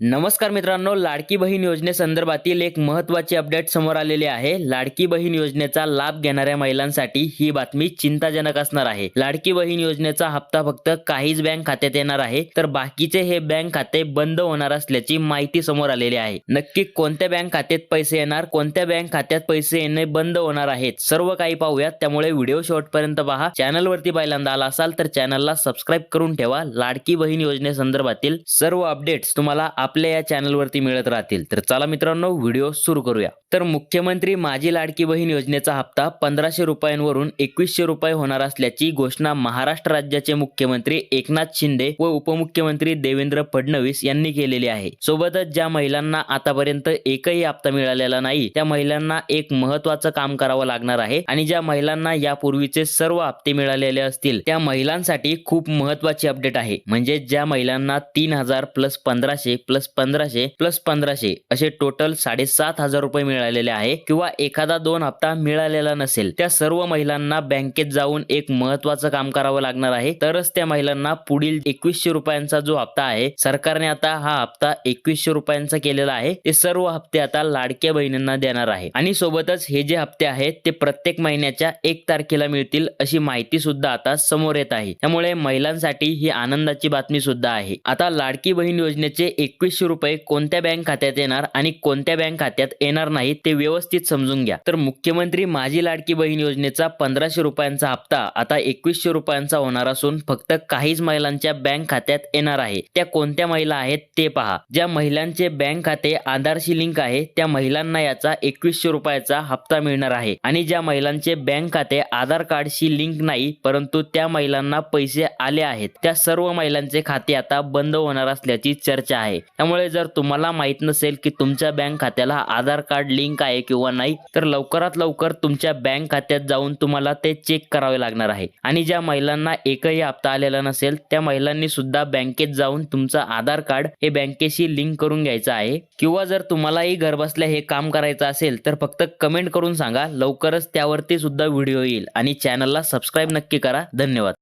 नमस्कार मित्रांनो लाडकी बहीण योजनेसंदर्भातील एक महत्त्वाची अपडेट समोर आलेली आहे. लाडकी बहीण योजनेचा लाभ घेणाऱ्या महिलांसाठी ही बातमी चिंताजनक असणार आहे. लाडकी बहीण योजनेचा हप्ता फक्त काहीच बँक खात्यात येणार आहे तर बाकीचे हे बँक खाते बंद होणार असल्याची माहिती समोर आलेली आहे. नक्की कोणत्या बँक खात्यात पैसे येणार कोणत्या बँक खात्यात पैसे येणे बंद होणार आहेत सर्व काही पाहूयात. त्यामुळे व्हिडिओ शेवटपर्यंत पहा. चॅनलवरती पहिल्यांदा आला असाल तर चॅनलला सबस्क्राईब करून ठेवा. लाडकी बहीण योजनेसंदर्भातील सर्व अपडेट्स तुम्हाला आपल्या या चॅनलवरती मिळत राहतील. तर चला मित्रांनो व्हिडिओ सुरू करूया. तर मुख्यमंत्री माझी लाडकी बहीण योजनेचा हप्ता पंधराशे रुपयांवरून एकवीसशे रुपये होणार असल्याची घोषणा महाराष्ट्र राज्याचे मुख्यमंत्री एकनाथ शिंदे व उपमुख्यमंत्री देवेंद्र फडणवीस यांनी केलेली आहे. सोबतच ज्या महिलांना आतापर्यंत एकही हप्ता मिळालेला नाही त्या महिलांना एक महत्वाचं काम करावं लागणार आहे आणि ज्या महिलांना यापूर्वीचे सर्व हप्ते मिळालेले असतील त्या महिलांसाठी खूप महत्वाची अपडेट आहे. म्हणजे ज्या महिलांना तीन हजार प्लस पंधराशे प्लस पंधराशे प्लस पंधराशे असे टोटल साडेसात हजार रुपये मिळालेले आहे किंवा एखादा दोन हप्ता मिळालेला नसेल. त्या सर्व महिलांना बँकेत जाऊन एक महत्वाचं काम करावं लागणार आहे. तरच त्या महिलांना पुढील एकवीसशे रुपयांचा जो हप्ता आहे सरकारने आता हा हप्ता एकवीसशे रुपयांचा केलेला आहे. ते सर्व हप्ते आता लाडक्या बहिणींना देणार आहे. आणि सोबतच हे जे हप्ते आहेत ते प्रत्येक महिन्याच्या एक तारखेला मिळतील अशी माहिती सुद्धा आता समोर येत आहे. त्यामुळे महिलांसाठी ही आनंदाची बातमी सुद्धा आहे. आता लाडकी बहीण योजनेचे एकवीसशे रुपये कोणत्या बँक खात्यात येणार आणि कोणत्या बँक खात्यात येणार नाही ते व्यवस्थित समजून घ्या. तर मुख्यमंत्री माझी लाडकी बहीण योजनेचा पंधराशे रुपयांचा हप्ता आता एकवीसशे रुपयांचा होणार असून फक्त काहीच महिलांच्या बँक खात्यात येणार आहे. त्या कोणत्या महिला आहेत ते पहा. ज्या महिलांचे बँक खाते आधारशी लिंक आहे त्या महिलांना याचा एकवीसशे रुपयाचा हप्ता मिळणार आहे. आणि ज्या महिलांचे बँक खाते आधार कार्डशी लिंक नाही परंतु त्या महिलांना पैसे आले आहेत त्या सर्व महिलांचे खाते आता बंद होणार असल्याची चर्चा आहे. त्यामुळे जर तुम्हाला माहीत नसेल की तुमच्या बँक खात्याला आधार कार्ड लिंक आहे किंवा नाही तर लवकरात लवकर तुमच्या बँक खात्यात जाऊन तुम्हाला ते चेक करावे लागणार आहे. आणि ज्या महिलांना एकही हप्ता आलेला नसेल त्या महिलांनी सुद्धा बँकेत जाऊन तुमचं आधार कार्ड हे बँकेशी लिंक करून घ्यायचं आहे. किंवा जर तुम्हालाही घरबसल्या हे काम करायचं असेल तर फक्त कमेंट करून सांगा. लवकरच त्यावरती सुद्धा व्हिडिओ येईल. आणि चॅनलला सबस्क्राईब नक्की करा. धन्यवाद.